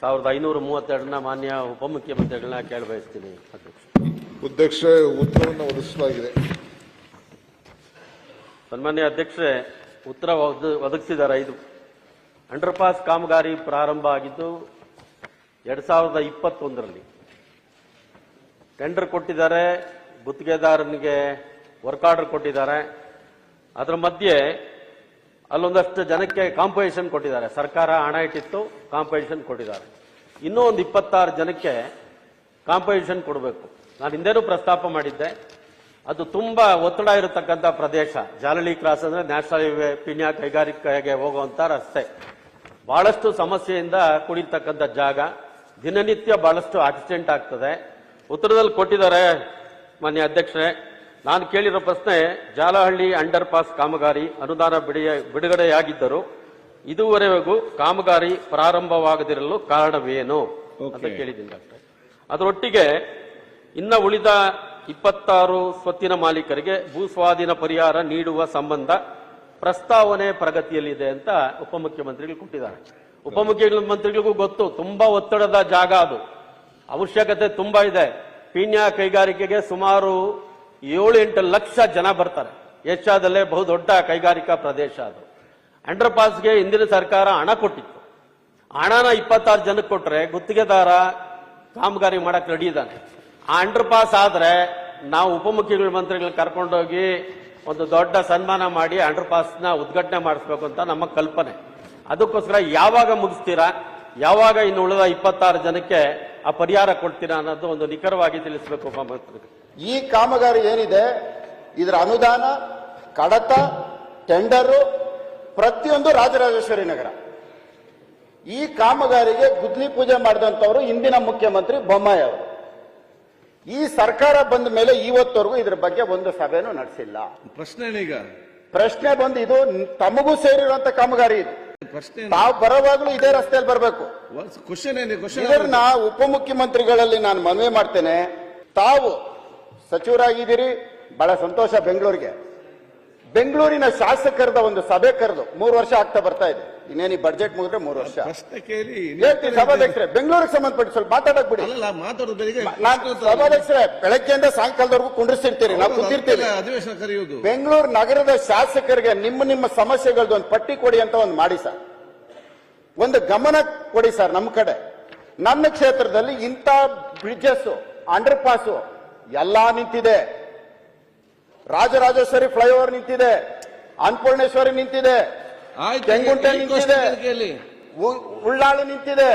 ಸಾವಿರದ ಐನೂರ ಮೂವತ್ತೆರಡನ ಮಾನ್ಯ ಉಪಮುಖ್ಯಮಂತ್ರಿಗಳನ್ನ ಕೇಳಬಯಸ್ತೀನಿ ಅಧ್ಯಕ್ಷ. ಅಧ್ಯಕ್ಷ ಉತ್ತರವನ್ನು ಒದಗಿಸಲಾಗಿದೆ. ಸನ್ಮಾನ್ಯ ಅಧ್ಯಕ್ಷರೇ ಉತ್ತರ ಒದ- ಒದಗಿಸಿದ್ದಾರೆ ಇದು ಅಂಡರ್ ಪಾಸ್ ಕಾಮಗಾರಿ ಪ್ರಾರಂಭ ಆಗಿದ್ದು ಎರಡ್ ಸಾವಿರದ ಇಪ್ಪತ್ತೊಂದರಲ್ಲಿ. ಟೆಂಡರ್ ಕೊಟ್ಟಿದ್ದಾರೆ ಗುತ್ತಿಗೆದಾರನಿಗೆ ವರ್ಕ್ ಆರ್ಡರ್ ಕೊಟ್ಟಿದ್ದಾರೆ. ಅದರ ಮಧ್ಯೆ ಅಲ್ಲೊಂದಷ್ಟು ಜನಕ್ಕೆ ಕಾಂಪೋಸಿಷನ್ ಕೊಟ್ಟಿದ್ದಾರೆ. ಸರ್ಕಾರ ಹಣ ಇಟ್ಟಿತ್ತು ಕಾಂಪೋಸಿಷನ್ ಕೊಟ್ಟಿದ್ದಾರೆ. ಇನ್ನೂ ಒಂದು ಇಪ್ಪತ್ತಾರು ಜನಕ್ಕೆ ಕಾಂಪೋಸಿಷನ್ ಕೊಡಬೇಕು. ನಾನು ಹಿಂದೇನೂ ಪ್ರಸ್ತಾಪ ಮಾಡಿದ್ದೆ. ಅದು ತುಂಬಾ ಒತ್ತಡ ಇರತಕ್ಕಂಥ ಪ್ರದೇಶ. ಜಾಲಳಿ ಕ್ರಾಸ್ ಅಂದ್ರೆ ನ್ಯಾಷನಲ್ ಹೈವೇ ಪಿಣ್ಯ ಕೈಗಾರಿಕೆಗೆ ಹೋಗುವಂತ ರಸ್ತೆ. ಬಹಳಷ್ಟು ಸಮಸ್ಯೆಯಿಂದ ಕೂಡಿರ್ತಕ್ಕಂಥ ಜಾಗ. ದಿನನಿತ್ಯ ಬಹಳಷ್ಟು ಆಕ್ಸಿಡೆಂಟ್ ಆಗ್ತದೆ. ಉತ್ತರದಲ್ಲಿ ಕೊಟ್ಟಿದ್ದಾರೆ ಮಾನ್ಯ ಅಧ್ಯಕ್ಷರೇ. ನಾನು ಕೇಳಿರೋ ಪ್ರಶ್ನೆ ಜಾಲಹಳ್ಳಿ ಅಂಡರ್ ಪಾಸ್ ಕಾಮಗಾರಿ ಅನುದಾನ ಬಿಡಿಯ ಬಿಡುಗಡೆಯಾಗಿದ್ದರೂ ಇದುವರೆಗೂ ಕಾಮಗಾರಿ ಪ್ರಾರಂಭವಾಗದಿರಲು ಕಾರಣವೇನು? ಅಂತ. ಕೇಳಿದ್ದೀನಿ ಡಾಕ್ಟರ್. ಅದರೊಟ್ಟಿಗೆ ಇನ್ನ ಉಳಿದ ಇಪ್ಪತ್ತಾರು ಸ್ವತ್ತಿನ ಮಾಲೀಕರಿಗೆ ಭೂ ಸ್ವಾಧೀನ ಪರಿಹಾರ ನೀಡುವ ಸಂಬಂಧ ಪ್ರಸ್ತಾವನೆ ಪ್ರಗತಿಯಲ್ಲಿದೆ ಅಂತ ಉಪಮುಖ್ಯಮಂತ್ರಿಗಳು ಕೊಟ್ಟಿದ್ದಾರೆ. ಉಪಮುಖ್ಯಮಂತ್ರಿಗಳಿಗೂ ಗೊತ್ತು ತುಂಬಾ ಒತ್ತಡದ ಜಾಗ ಅದು. ಅವಶ್ಯಕತೆ ತುಂಬಾ ಇದೆ. ಪೀಣ್ಯ ಕೈಗಾರಿಕೆಗೆ ಸುಮಾರು ಏಳು ಎಂಟು ಲಕ್ಷ ಜನ ಬರ್ತಾರೆ. ಏಷ್ಯಾದಲ್ಲೇ ಬಹುದೊಡ್ಡ ಕೈಗಾರಿಕಾ ಪ್ರದೇಶ ಅದು. ಅಂಡರ್ ಪಾಸ್ಗೆ ಹಿಂದಿನ ಸರ್ಕಾರ ಹಣ ಕೊಟ್ಟಿತ್ತು. ಹಣನ ಇಪ್ಪತ್ತಾರು ಜನಕ್ಕೆ ಕೊಟ್ಟರೆ ಗುತ್ತಿಗೆದಾರ ಕಾಮಗಾರಿ ಮಾಡಕ್ಕೆ ರೆಡಿ ಇದ್ದಾನೆ. ಆ ಅಂಡರ್ ಪಾಸ್ ಆದ್ರೆ ನಾವು ಉಪಮುಖ್ಯಮಂತ್ರಿಗಳು ಮಂತ್ರಿಗಳನ್ನ ಕರ್ಕೊಂಡೋಗಿ ಒಂದು ದೊಡ್ಡ ಸನ್ಮಾನ ಮಾಡಿ ಅಂಡರ್ನ ಉದ್ಘಾಟನೆ ಮಾಡಿಸ್ಬೇಕು ಅಂತ ನಮ್ಮ ಕಲ್ಪನೆ. ಅದಕ್ಕೋಸ್ಕರ ಯಾವಾಗ ಮುಗಿಸ್ತೀರಾ? ಯಾವಾಗ ಇನ್ನು ಉಳಿದ ಇಪ್ಪತ್ತಾರು ಜನಕ್ಕೆ ಆ ಪರಿಹಾರ ಕೊಡ್ತೀರಾ ಅನ್ನೋದು ಒಂದು ನಿಖರವಾಗಿ ತಿಳಿಸ್ಬೇಕು ಉಪಮಂತ್ರಿಗಳು ಈ ಕಾಮಗಾರಿ ಏನಿದೆ ಇದರ ಅನುದಾನ ಕಡತ ಟೆಂಡರು ಪ್ರತಿಯೊಂದು ರಾಜರಾಜೇಶ್ವರಿ ನಗರ. ಈ ಕಾಮಗಾರಿಗೆ ಗುದ್ಲಿ ಪೂಜೆ ಮಾಡಿದಂಥವರು ಇಂದಿನ ಮುಖ್ಯಮಂತ್ರಿ ಬೊಮ್ಮಾಯಿ ಅವರು. ಈ ಸರ್ಕಾರ ಬಂದ ಮೇಲೆ ಇವತ್ತವರೆಗೂ ಇದ್ರ ಬಗ್ಗೆ ಒಂದು ಸಭೆನೂ ನಡೆಸಿಲ್ಲ. ಪ್ರಶ್ನೆ ಈಗ ಪ್ರಶ್ನೆ ಬಂದು ಇದು ತಮಗೂ ಸೇರಿರುವಂತ ಕಾಮಗಾರಿ ಇದು. ಪ್ರಶ್ನೆ ತಾವು ಬರೋವಾಗ್ಲೂ ಇದೇ ರಸ್ತೆಯಲ್ಲಿ ಬರಬೇಕು. ಇದನ್ನ ಉಪಮುಖ್ಯಮಂತ್ರಿಗಳಲ್ಲಿ ನಾನು ಮನವಿ ಮಾಡ್ತೇನೆ. ತಾವು ಸಚಿವರಾಗಿದ್ದೀರಿ ಬಹಳ ಸಂತೋಷ ಬೆಂಗಳೂರಿಗೆ. ಬೆಂಗಳೂರಿನ ಶಾಸಕರದ ಒಂದು ಸಭೆ ಕರೆದು ಮೂರು ವರ್ಷ ಆಗ್ತಾ ಬರ್ತಾ ಇದೆ. ಇನ್ನೇನು ಈ ಬಜೆಟ್ ಮುಗಿದ್ರೆ ಮೂರು ವರ್ಷ. ಹೇಳ್ತೀನಿ ಸಭಾಧ್ಯಕ್ಷರೇ ಬೆಂಗಳೂರಿಗೆ ಸಂಬಂಧಪಟ್ಟ ಸ್ವಲ್ಪ ಮಾತಾಡಕ್ ಬಿಡಿ. ನಾನು ಸಭಾಧ್ಯಕ್ಷರೇ ಬೆಳಗ್ಗೆಯಿಂದ ಸಾಯಂಕಾಲದವರೆಗೂ ಕುಂಡಿರ್ಸಿರ್ತೀರಿ ನಾವು ಕುಂದಿರ್ತೀವಿ. ಬೆಂಗಳೂರು ನಗರದ ಶಾಸಕರಿಗೆ ನಿಮ್ಮ ನಿಮ್ಮ ಸಮಸ್ಯೆಗಳದ್ದು ಒಂದು ಪಟ್ಟಿ ಕೊಡಿ ಅಂತ ಒಂದು ಮಾಡಿ ಸರ್. ಒಂದು ಗಮನ ಕೊಡಿ ಸರ್ ನಮ್ಮ ಕಡೆ. ನನ್ನ ಕ್ಷೇತ್ರದಲ್ಲಿ ಇಂಥ ಬ್ರಿಡ್ಜಸ್ ಅಂಡರ್ ಪಾಸ್ ಎಲ್ಲಾ ನಿಂತಿದೆ. ರಾಜರಾಜೇಶ್ವರಿ ಫ್ಲೈಓವರ್ ನಿಂತಿದೆ. ಅನ್ನಪೂರ್ಣೇಶ್ವರಿ ನಿಂತಿದೆ. ಕೆಂಗುಂಟೆ ನಿಂತಿದೆ. ಉಳ್ಳಾಳು ನಿಂತಿದೆ.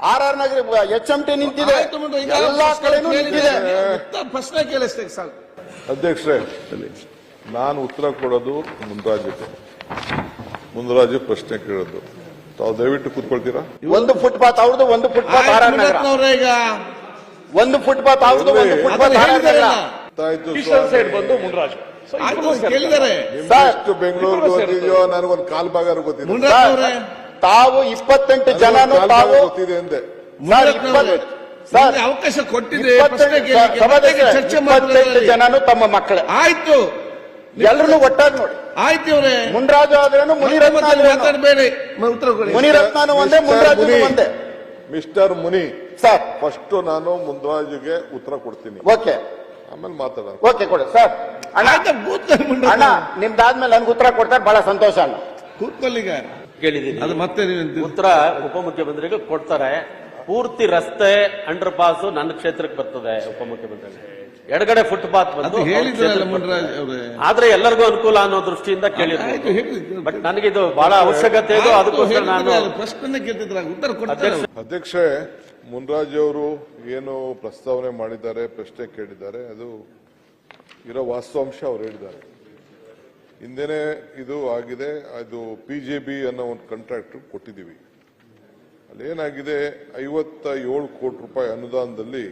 R R Nagar H M T ನಿಂತಿದೆ. ಎಲ್ಲಾ ಕಡೆನೂ ನಿಂತಿದೆ. ಪ್ರಶ್ನೆ ಕೇಳಿಸ್ತೇವೆ ಸಾಕು. ಅಧ್ಯಕ್ಷರೇ ನಾನು ಉತ್ತರ ಕೊಡೋದು ಮುನ್ರಾಜಕ್ಕೆ ಮುನ್ರಾಜು ಪ್ರಶ್ನೆ ಕೇಳೋದು. ತಾವು ದಯವಿಟ್ಟು ಕೂತ್ಕೊಳ್ತೀರಾ? ಒಂದು ಫುಟ್ಪಾತ್ ಅವ್ರದ್ದು ಒಂದು ಫುಟ್ಪಾತ್ ಆರ್ ಆರ್ ನಗರ. ಒಂದು ಫುಟ್ಪಾತ್ ಆಗುದು ಒಂದು ಫುಟ್ಪಾತ್ ಈಸ್ಟರ್ನ್ ಸೈಡ್ ಬಂದು ಮುನ್ರಾಜ್. ಎಷ್ಟು ಬೆಂಗಳೂರು ಗೊತ್ತಿದೆಯೋ ನನಗೊಂದು ಕಾಲ್ ಭಾಗ ಗೊತ್ತಿದೆ. ತಾವು ಇಪ್ಪತ್ತೆಂಟು ಜನ ತಾವು ಗೊತ್ತಿದೆ ಅಂದೆ. ಅವಕಾಶ ಕೊಟ್ಟಿದೆ. ಪ್ರಶ್ನೆ ಇಪ್ಪತ್ತೆಂಟು ಜನನು ತಮ್ಮ ಮಕ್ಕಳೇ. ಆಯ್ತು. ಎಲ್ರು ಒಟ್ಟಾಗಿ ನೋಡಿ. ಆಯ್ತು ಇವ್ರೆ. ಮುನ್ರಾಜು ಆದ್ರೇನು ಮುನಿರತ್ನ ಮುನಿರತ್ನ ಮಾತಾಡಬೇಡಿ. ಉತ್ತರ ಕೊಡಿ ಮುನಿರತ್ನನು ಒಂದೇ ಮುನ್ರಾಜು ಒಂದೇ. ಮಿಸ್ಟರ್ ಮುನಿ. ಸರ್. ಫಸ್ಟ್ ನಾನು ಮುನ್ರಾಜುಗೆ ಉತ್ತರ ಕೊಡ್ತೀನಿ. ಓಕೆ. ಆಮೇಲೆ ಮಾತಾಡೋಣ. ಓಕೆ ಕೊಡಿ ಸರ್. ಅಣ್ಣ ಅಣ್ಣ ನಿಮ್ದಾದ್ಮೇಲೆ ನನ್ಗೆ ಉತ್ತರ ಕೊಡ್ತಾರೆ ಬಹಳ ಸಂತೋಷ ಅಣ್ಣ. ಕೂತ್ಕೊಳ್ಳೀಗ ಕೇಳಿದ್ದೀನಿ. ಅದು ಮತ್ತೆ ನೀವು ಉತ್ತರ ಉಪಮುಖ್ಯಮಂತ್ರಿಗಳು ಕೊಡ್ತಾರೆ. ಪೂರ್ತಿ ರಸ್ತೆ ಅಂಡರ್ ಪಾಸ್ ನನ್ನ ಕ್ಷೇತ್ರಕ್ಕೆ ಬರ್ತದೆ ಉಪಮುಖ್ಯಮಂತ್ರಿ ಎಡಗಡೆ ಫುಟ್ಪಾತ್ ಬಂದು ಹೇಳಿದ್ರಲ್ಲ ಮುನ್ರಾಜ್. ಅವರೇ. ಆದ್ರೆ ಎಲ್ಲರಿಗೂ ಅನುಕೂಲ ಅನ್ನೋ ದೃಷ್ಟಿಯಿಂದ ಆಯ್ತು ಕೇಳಿದ್ರು ಬಟ್ ನನಗಿದು ಬಹಳ ಅವಶ್ಯಕತೆ ಇದು ಅದಕ್ಕೋಸ್ಕರ ನಾನು ಪ್ರಶ್ನೆ ಕೇಳ್ತಿದ್ರ ಉತ್ತರ ಕೊಡ್ತಾರೆ ಅಧ್ಯಕ್ಷ ಮುನ್ರಾಜ್ ಅವರು ಏನು ಪ್ರಸ್ತಾವನೆ ಮಾಡಿದ್ದಾರೆ, ಪ್ರಶ್ನೆ ಕೇಳಿದ್ದಾರೆ, ಅದು ಇರೋ ವಾಸ್ತವಾಂಶ ಅವ್ರು ಹೇಳಿದ್ದಾರೆ. ಹಿಂದೆನೆ ಇದು ಆಗಿದೆ, ಅದು ಪಿ ಜೆ ಬಿ ಅನ್ನೋ ಒಂದು ಕಾಂಟ್ರಾಕ್ಟ್ ಕೊಟ್ಟಿದ್ದೀವಿ. ಅಲ್ಲಿ ಏನಾಗಿದೆ ಐವತ್ತ ಏಳು ಕೋಟಿ ರೂಪಾಯಿ ಅನುದಾನದಲ್ಲಿ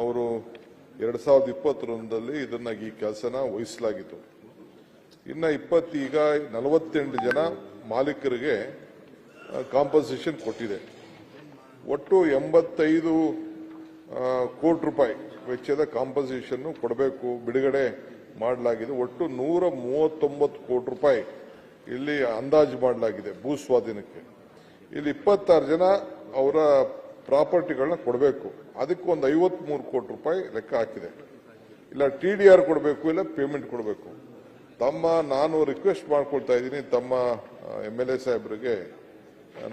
ಅವರು ಎರಡು ಸಾವಿರದ ಇಪ್ಪತ್ತೊಂದರಲ್ಲಿ ಇದನ್ನ ಈ ಕೆಲಸನ ವಹಿಸಲಾಗಿತ್ತು. ಇನ್ನ ಇಪ್ಪತ್ತೀಗ ನಲವತ್ತೆಂಟು ಜನ ಮಾಲೀಕರಿಗೆ ಕಾಂಪನ್ಸೇಷನ್ ಕೊಟ್ಟಿದೆ. ಒಟ್ಟು ಎಂಬತ್ತೈದು ಕೋಟಿ ರೂಪಾಯಿ ವೆಚ್ಚದ ಕಾಂಪನ್ಸೇಷನ್ ಕೊಡಬೇಕು, ಬಿಡುಗಡೆ ಮಾಡಲಾಗಿದೆ. ಒಟ್ಟು ನೂರ ಮೂವತ್ತೊಂಬತ್ತು ಕೋಟಿ ರೂಪಾಯಿ ಇಲ್ಲಿ ಅಂದಾಜು ಮಾಡಲಾಗಿದೆ ಭೂ ಸ್ವಾಧೀನಕ್ಕೆ. ಇಲ್ಲಿ ಇಪ್ಪತ್ತಾರು ಜನ ಅವರ ಪ್ರಾಪರ್ಟಿಗಳನ್ನ ಕೊಡಬೇಕು. ಅದಕ್ಕೆ ಒಂದು ಐವತ್ಮೂರು ಕೋಟಿ ರೂಪಾಯಿ ಲೆಕ್ಕ ಹಾಕಿದೆ. ಇಲ್ಲ ಟಿ ಡಿ ಆರ್ ಕೊಡಬೇಕು, ಇಲ್ಲ ಪೇಮೆಂಟ್ ಕೊಡಬೇಕು. ತಮ್ಮ, ನಾನು ರಿಕ್ವೆಸ್ಟ್ ಮಾಡ್ಕೊಳ್ತಾ ಇದ್ದೀನಿ ತಮ್ಮ ಎಂ ಎಲ್ ಎ ಸಾಹೇಬರಿಗೆ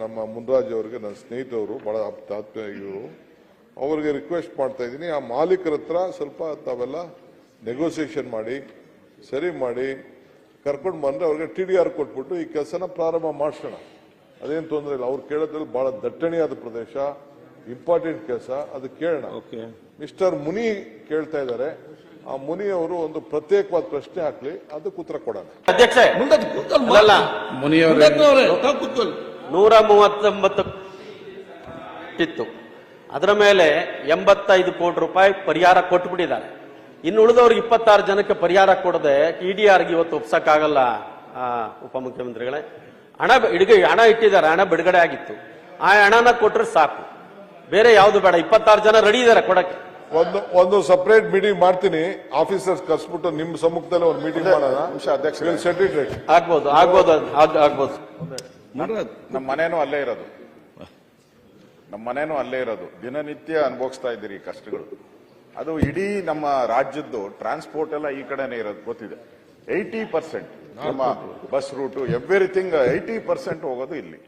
ನಮ್ಮ ಮುನ್ರಾಜ್ ಅವರಿಗೆ ನನ್ನ ಸ್ನೇಹಿತರು ಬಹಳ ಆತ್ಮೀಯ ಇವರು ಅವರಿಗೆ ರಿಕ್ವೆಸ್ಟ್ ಮಾಡ್ತಾ ಇದ್ದೀನಿ. ಆ ಮಾಲೀಕರ ಹತ್ರ ಸ್ವಲ್ಪ ತಾವೆಲ್ಲ ನೆಗೋಸಿಯೇಷನ್ ಮಾಡಿ ಸರಿ ಮಾಡಿ ಕರ್ಕೊಂಡು ಬಂದರೆ ಅವ್ರಿಗೆ ಟಿ ಡಿ ಆರ್ ಕೊಟ್ಬಿಟ್ಟು ಈ ಕೆಲಸನ ಪ್ರಾರಂಭ ಮಾಡಿಸೋಣ. ಅದೇನು ತೊಂದರೆ ಇಲ್ಲ. ಅವ್ರು ಕೇಳೋದ್ರಲ್ಲಿ ಬಹಳ ದಟ್ಟಣೆಯಾದ ಪ್ರದೇಶ ಇಂಪಾರ್ಟೆಂಟ್ ಕೆಲಸ ಅದು ಕೇಳೋಣ. ಮಿಸ್ಟರ್ ಮುನಿ ಕೇಳ್ತಾ ಇದ್ದಾರೆ. ಆ ಮುನಿ ಅವರು ಒಂದು ಪ್ರತ್ಯೇಕವಾದ ಪ್ರಶ್ನೆ ಹಾಕ್ಲಿ ಅದಕ್ಕೆ ಉತ್ತರ ಕೊಡೋಣ. ಅಧ್ಯಕ್ಷ ಮುಂದೆ. ಮುನಿಯವ್ರೆ ನೂರ ಮೂವತ್ತೊಂಬತ್ತು ಇತ್ತು ಅದರ ಮೇಲೆ ಎಂಬತ್ತೈದು ಕೋಟಿ ರೂಪಾಯಿ ಪರಿಹಾರ ಕೊಟ್ಬಿಟ್ಟಿದ್ದಾರೆ. ಇನ್ನು ಉಳಿದವ್ರಿಗೆ ಇಪ್ಪತ್ತಾರು ಜನಕ್ಕೆ ಪರಿಹಾರ ಕೊಡದೆ ಇ ಡಿ ಆರ್ಗೆ ಇವತ್ತು ಒಪ್ಸಕ್ಕಾಗಲ್ಲ ಆ, ಉಪಮುಖ್ಯಮಂತ್ರಿಗಳೇ. ಹಣ ಇಡುಗೆ ಹಣ ಇಟ್ಟಿದ್ದಾರೆ ಹಣ ಬಿಡುಗಡೆ ಆಗಿತ್ತು. ಆ ಹಣನ ಕೊಟ್ಟರೆ ಸಾಕು. ಬೇರೆ ಯಾವುದು ಬೇಡ ಇಪ್ಪತ್ತಾರು ಜನ ರೆಡಿ ಇದ್ದಾರೆ ಕೊಡಕ್ಕೆ. ಒಂದು ಒಂದು ಸಪರೇಟ್ ಮೀಟಿಂಗ್ ಮಾಡ್ತೀನಿ. ಆಫೀಸರ್ಸ್ ಕರ್ಸ್ಬಿಟ್ಟು ನಿಮ್ಮ ಸಮ್ಮುಖದಲ್ಲಿ ಒಂದು ಮೀಟಿಂಗ್ ಮಾಡೋಣ. ಅಧ್ಯಕ್ಷ ಆಗ್ಬೋದು ಆಗ್ಬೋದು ಆಗ್- ಆಗ್ಬೋದು. ನಮ್ಮ ಮನೇನೂ ಅಲ್ಲೇ ಇರೋದು. ನಮ್ಮ ಮನೇನೂ ಅಲ್ಲೇ ಇರೋದು. ದಿನನಿತ್ಯ ಅನುಭವಿಸ್ತಾ ಇದ್ದೀರಿ ಈ ಕಷ್ಟಗಳು. ಅದು ಇಡೀ ನಮ್ಮ ರಾಜ್ಯದ್ದು ಟ್ರಾನ್ಸ್ಪೋರ್ಟ್ ಎಲ್ಲ ಈ ಕಡೆನೇ ಇರೋದು, ಗೊತ್ತಿದೆ. ಏಯ್ಟಿ ಪರ್ಸೆಂಟ್ ನಮ್ಮ bus route everything eighty percent ಹೋಗೋದು ಇಲ್ಲಿ.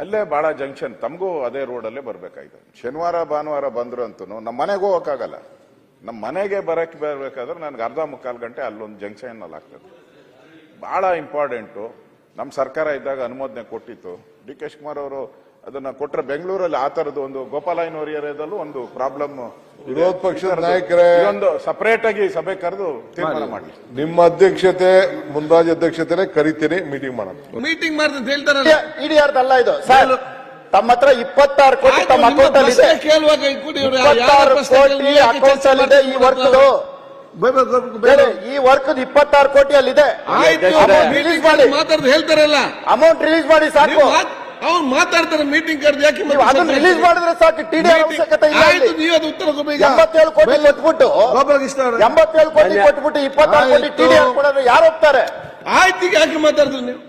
ಅಲ್ಲೇ ಬಹಳ ಜಂಕ್ಷನ್ ತಮಗೂ ಅದೇ ರೋಡಲ್ಲೇ ಬರ್ಬೇಕಾಯ್ತು. ಶನಿವಾರ, ಭಾನುವಾರ ಬಂದ್ರು ಅಂತೂ ನಮ್ಮ ಮನೆಗೆ ಹೋಗೋಕ್ಕಾಗಲ್ಲ. ನಮ್ಮ ಮನೆಗೆ ಬರಕ್ಕೆ ಬರಬೇಕಾದ್ರೆ ನನ್ಗೆ ಅರ್ಧ ಮುಕ್ಕಾಲು ಗಂಟೆ ಅಲ್ಲೊಂದು ಜಂಕ್ಷನ್ ಅಲ್ಲಿ ಆಗ್ತದೆ. ಬಹಳ ಇಂಪಾರ್ಟೆಂಟು ನಮ್ಮ ಸರ್ಕಾರ ಇದ್ದಾಗ ಅನುಮೋದನೆ ಕೊಟ್ಟಿತ್ತು. ಡಿ ಕೆ ಶಿವಕುಮಾರ್ ಅವರು ಅದನ್ನ ಕೊಟ್ಟರೆ ಬೆಂಗಳೂರಲ್ಲಿ ಆ ತರದ್ದು ಒಂದು ಗೋಪಾಲಯ್ಯನವ್ರ ಏರಿಯಾದಲ್ಲೂ ಒಂದು ಪ್ರಾಬ್ಲಮ್ ವಿರೋಧ ಪಕ್ಷದ ನಾಯಕರೇ. ಒಂದು ಸಪರೇಟ್ ಆಗಿ ಸಭೆ ಕರೆದು ತೀರ್ಮಾನ ಮಾಡಿ. ನಿಮ್ಮ ಅಧ್ಯಕ್ಷತೆ ಮುನ್ರಾಜ್ ಅಧ್ಯಕ್ಷತೆನೆ ಕರಿತೀನಿ ಮೀಟಿಂಗ್ ಮಾಡೋಣ. ಮೀಟಿಂಗ್ ಮಾಡ್ತೀನಿ ಅಂತ ಹೇಳ್ತಾರಲ್ಲ. ಇಡಿ ಇದು. ಸರ್ ತಮ್ಮ ಹತ್ರ ಇಪ್ಪತ್ತಾರು ಕೋಟಿ ತಮ್ಮ ಅಕೌಂಟ್ ಅಲ್ಲಿ ಇದೆ. ಕೇಳುವಾಗ ಇಪ್ಪತ್ತಾರು ಪ್ರಶ್ನೆ ಕೋಟಿ ಅಕೌಂಟ್ ಅಲ್ಲಿ ಇದೆ ಈ ಮಾಡ್ತಿಲ್ಲ? ಈ ವರ್ಕ್ ಇಪ್ಪತ್ತಾರು ಕೋಟಿ ಮಾಡಿ. ಮಾತಾಡ್ದು ಹೇಳ್ತಾರಲ್ಲ. ಅಮೌಂಟ್ ರಿಲೀಸ್ ಮಾಡಿ ಸಾಕು. ಅವ್ರು ಮಾತಾಡ್ತಾರೆ ಮೀಟಿಂಗ್ ಕರೆದು ಯಾಕೆ ನೀವು ಅದನ್ನ ರಿಲೀಸ್ ಮಾಡಿದ್ರೆ ಸಾಕು ಟಿಡಿ ಅವಶ್ಯಕತೆ ಇಲ್ಲ ಆಯ್ತು ನೀವು ಅದು ಉತ್ತರ ಕೊಡ್ಬೇಕು ಎಂಬತ್ತೇಳು ಕೋಟಿ ಕೊಟ್ಬಿಟ್ಟು ಗೋಪಾಲಕೃಷ್ಣ ಅವರೇ. ಎಂಬತ್ತೇಳು ಕೋಟಿ ಕೊಟ್ಬಿಟ್ಟು ಇಪ್ಪತ್ತಾರು ಕೋಟಿ ಟಿಡಿ ಟಿ ಡಿ ಆರ್ ಕೊಡೋದು ಯಾರು ಹೋಗ್ತಾರೆ? ಆಯ್ತು ಈಗ ಯಾಕೆ ಮಾತಾಡಿದ್ರು ನೀವು?